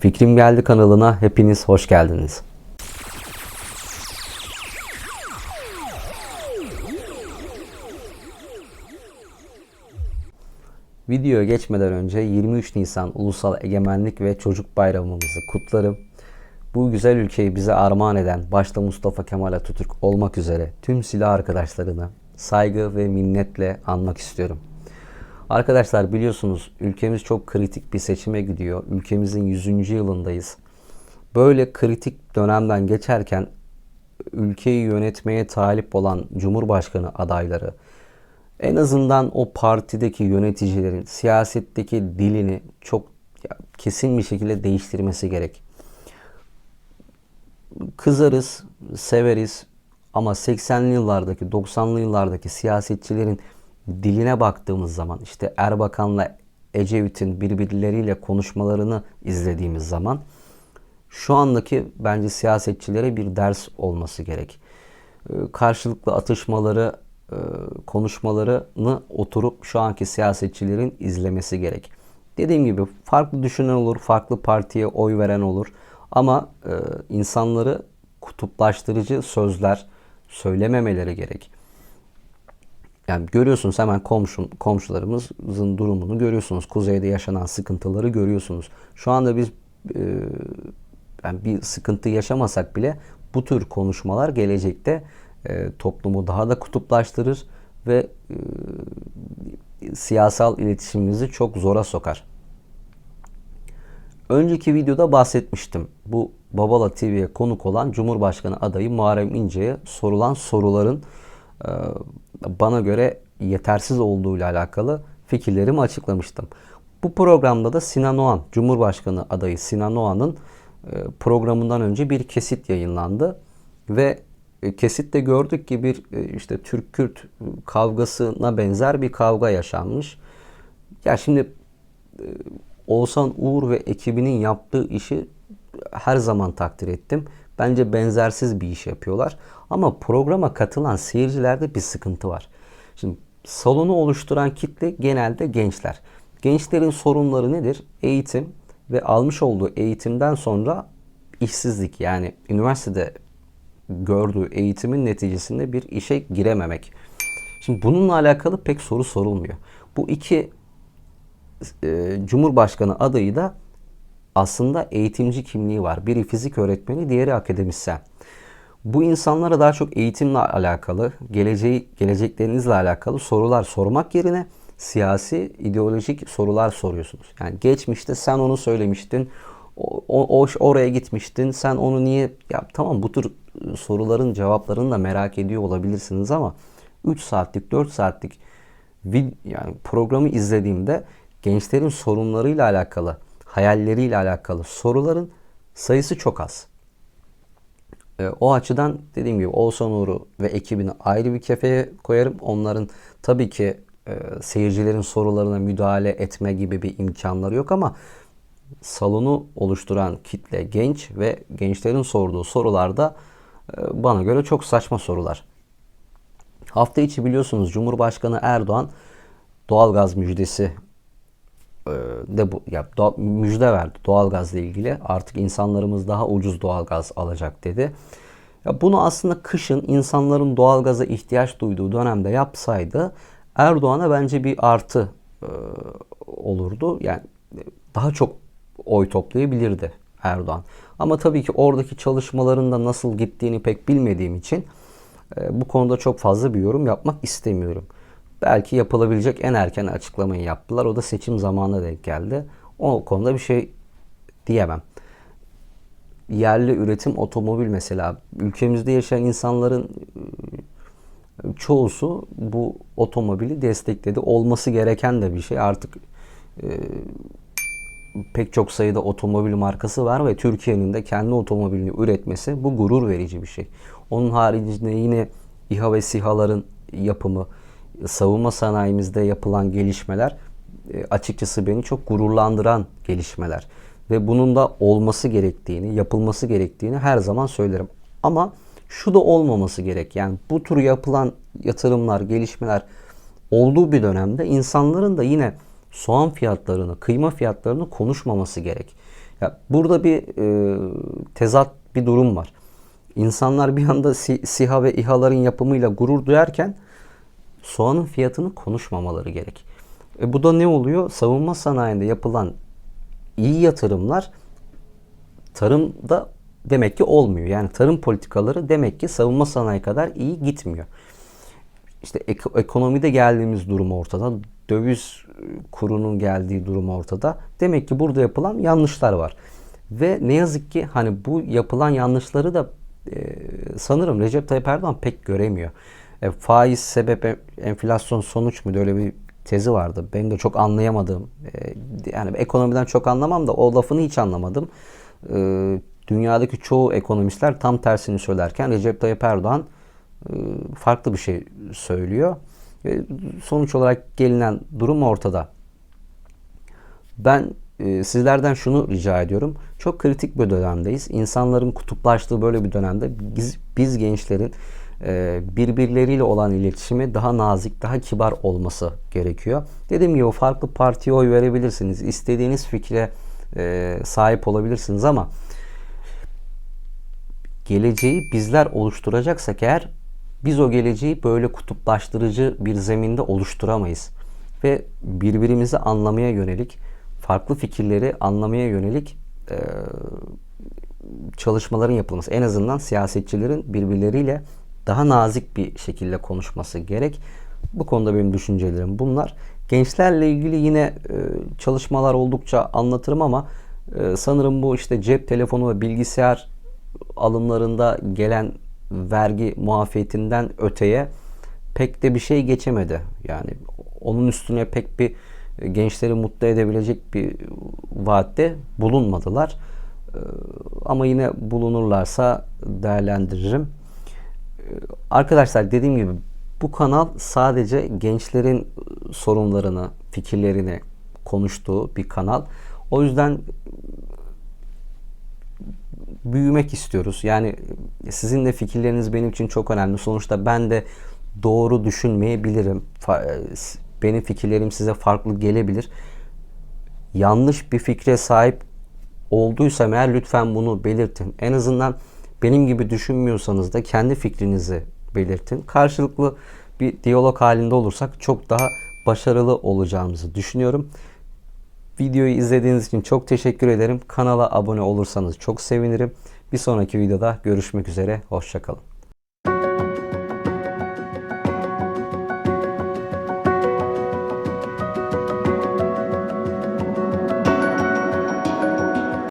Fikrim Geldi kanalına hepiniz hoş geldiniz. Videoya geçmeden önce 23 Nisan Ulusal Egemenlik ve Çocuk Bayramımızı kutlarım. Bu güzel ülkeyi bize armağan eden başta Mustafa Kemal Atatürk olmak üzere tüm silah arkadaşlarını saygı ve minnetle anmak istiyorum. Arkadaşlar biliyorsunuz ülkemiz çok kritik bir seçime gidiyor. Ülkemizin 100. yılındayız. Böyle kritik dönemden geçerken ülkeyi yönetmeye talip olan Cumhurbaşkanı adayları en azından o partideki yöneticilerin siyasetteki dilini çok kesin bir şekilde değiştirmesi gerek. Kızarız, severiz ama 80'li yıllardaki, 90'lı yıllardaki siyasetçilerin diline baktığımız zaman işte Erbakan'la Ecevit'in birbirleriyle konuşmalarını izlediğimiz zaman şu andaki bence siyasetçilere bir ders olması gerek. Ee, Karşılıklı atışmaları, e, konuşmalarını oturup şu anki siyasetçilerin izlemesi gerek. Dediğim gibi farklı düşünen olur, farklı partiye oy veren olur ama e, insanları kutuplaştırıcı sözler söylememeleri gerek. Yani görüyorsunuz hemen komşum, komşularımızın durumunu görüyorsunuz. Kuzeyde yaşanan sıkıntıları görüyorsunuz. Şu anda biz e, yani bir sıkıntı yaşamasak bile bu tür konuşmalar gelecekte e, toplumu daha da kutuplaştırır ve e, siyasal iletişimimizi çok zora sokar. Önceki videoda bahsetmiştim. Bu Babala TV'ye konuk olan Cumhurbaşkanı adayı Muharrem İnce'ye sorulan soruların bana göre yetersiz olduğu ile alakalı fikirlerimi açıklamıştım. Bu programda da Sinan Oğan, Cumhurbaşkanı adayı Sinan Oğan'ın e, programından önce bir kesit yayınlandı ve e, kesitte gördük ki bir e, işte Türk-Kürt kavgasına benzer bir kavga yaşanmış. Ya şimdi Oğuzhan Uğur ve ekibinin yaptığı işi her zaman takdir ettim. Bence benzersiz bir iş yapıyorlar. Ama programa katılan seyircilerde bir sıkıntı var. Şimdi salonu oluşturan kitle genelde gençler. Gençlerin sorunları nedir? Eğitim ve almış olduğu eğitimden sonra işsizlik yani üniversitede gördüğü eğitimin neticesinde bir işe girememek. Şimdi bununla alakalı pek soru sorulmuyor. Bu iki e, Cumhurbaşkanı adayı da aslında eğitimci kimliği var. Biri fizik öğretmeni, diğeri akademisyen. Bu insanlara daha çok eğitimle alakalı, geleceği, geleceklerinizle alakalı sorular sormak yerine siyasi, ideolojik sorular soruyorsunuz. Yani geçmişte sen onu söylemiştin, o, o, oraya gitmiştin, sen onu niye... Ya tamam bu tür soruların cevaplarını da merak ediyor olabilirsiniz ama 3 saatlik, 4 saatlik yani programı izlediğimde gençlerin sorunlarıyla alakalı, hayalleriyle alakalı soruların sayısı çok az. E, o açıdan dediğim gibi Oğuzhan Uğur'u ve ekibini ayrı bir kefeye koyarım. Onların tabii ki e, seyircilerin sorularına müdahale etme gibi bir imkanları yok ama salonu oluşturan kitle genç ve gençlerin sorduğu sorularda e, bana göre çok saçma sorular. Hafta içi biliyorsunuz Cumhurbaşkanı Erdoğan doğalgaz müjdesi de bu ya do, müjde verdi doğalgazla ilgili. Artık insanlarımız daha ucuz doğalgaz alacak dedi. Ya bunu aslında kışın insanların doğalgaza ihtiyaç duyduğu dönemde yapsaydı Erdoğan'a bence bir artı e, olurdu. Yani daha çok oy toplayabilirdi Erdoğan. Ama tabii ki oradaki çalışmaların da nasıl gittiğini pek bilmediğim için e, bu konuda çok fazla bir yorum yapmak istemiyorum. Belki yapılabilecek en erken açıklamayı yaptılar. O da seçim zamanına denk geldi. O konuda bir şey diyemem. Yerli üretim otomobil mesela ülkemizde yaşayan insanların e, çoğusu bu otomobili destekledi. Olması gereken de bir şey. Artık e, pek çok sayıda otomobil markası var ve Türkiye'nin de kendi otomobilini üretmesi bu gurur verici bir şey. Onun haricinde yine İHA ve SİHA'ların yapımı, savunma sanayimizde yapılan gelişmeler e, açıkçası beni çok gururlandıran gelişmeler. Ve bunun da olması gerektiğini, yapılması gerektiğini her zaman söylerim. Ama şu da olmaması gerek. Yani bu tür yapılan yatırımlar, gelişmeler olduğu bir dönemde insanların da yine soğan fiyatlarını, kıyma fiyatlarını konuşmaması gerek. Ya burada bir e, tezat bir durum var. İnsanlar bir anda Si- SİHA ve İHA'ların yapımıyla gurur duyarken soğanın fiyatını konuşmamaları gerek. E bu da ne oluyor? Savunma sanayinde yapılan iyi yatırımlar tarımda demek ki olmuyor. Yani tarım politikaları demek ki savunma sanayi kadar iyi gitmiyor. İşte ek- ekonomide geldiğimiz durum ortada. Döviz kurunun geldiği durum ortada. Demek ki burada yapılan yanlışlar var. Ve ne yazık ki hani bu yapılan yanlışları da e, sanırım Recep Tayyip Erdoğan pek göremiyor. E, faiz sebep enflasyon sonuç muydu öyle bir tezi vardı. Benim de çok anlayamadığım e, yani ekonomiden çok anlamam da o lafını hiç anlamadım. E, dünyadaki çoğu ekonomistler tam tersini söylerken Recep Tayyip Erdoğan farklı bir şey söylüyor. Sonuç olarak gelinen durum ortada. Ben sizlerden şunu rica ediyorum. Çok kritik bir dönemdeyiz. İnsanların kutuplaştığı böyle bir dönemde biz, biz gençlerin birbirleriyle olan iletişimi daha nazik, daha kibar olması gerekiyor. Dediğim gibi farklı partiye oy verebilirsiniz. İstediğiniz fikre e, sahip olabilirsiniz ama geleceği bizler oluşturacaksak eğer biz o geleceği böyle kutuplaştırıcı bir zeminde oluşturamayız. Ve birbirimizi anlamaya yönelik, farklı fikirleri anlamaya yönelik e, çalışmaların yapılması. En azından siyasetçilerin birbirleriyle daha nazik bir şekilde konuşması gerek. Bu konuda benim düşüncelerim bunlar. Gençlerle ilgili yine e, çalışmalar oldukça anlatırım ama e, sanırım bu işte cep telefonu ve bilgisayar alımlarında gelen vergi muafiyetinden öteye pek de bir şey geçemedi. Yani onun üstüne pek bir e, gençleri mutlu edebilecek bir vaatte bulunmadılar. Ee, Ama yine bulunurlarsa değerlendiririm. Arkadaşlar dediğim gibi bu kanal sadece gençlerin sorunlarını, fikirlerini konuştuğu bir kanal. O yüzden büyümek istiyoruz. Yani sizin de fikirleriniz benim için çok önemli. Sonuçta ben de doğru düşünmeyebilirim. Fa- Benim fikirlerim size farklı gelebilir. Yanlış bir fikre sahip olduysam eğer lütfen bunu belirtin. En azından benim gibi düşünmüyorsanız da kendi fikrinizi belirtin. Karşılıklı bir diyalog halinde olursak çok daha başarılı olacağımızı düşünüyorum. Videoyu izlediğiniz için çok teşekkür ederim. Kanala abone olursanız çok sevinirim. Bir sonraki videoda görüşmek üzere. Hoşçakalın.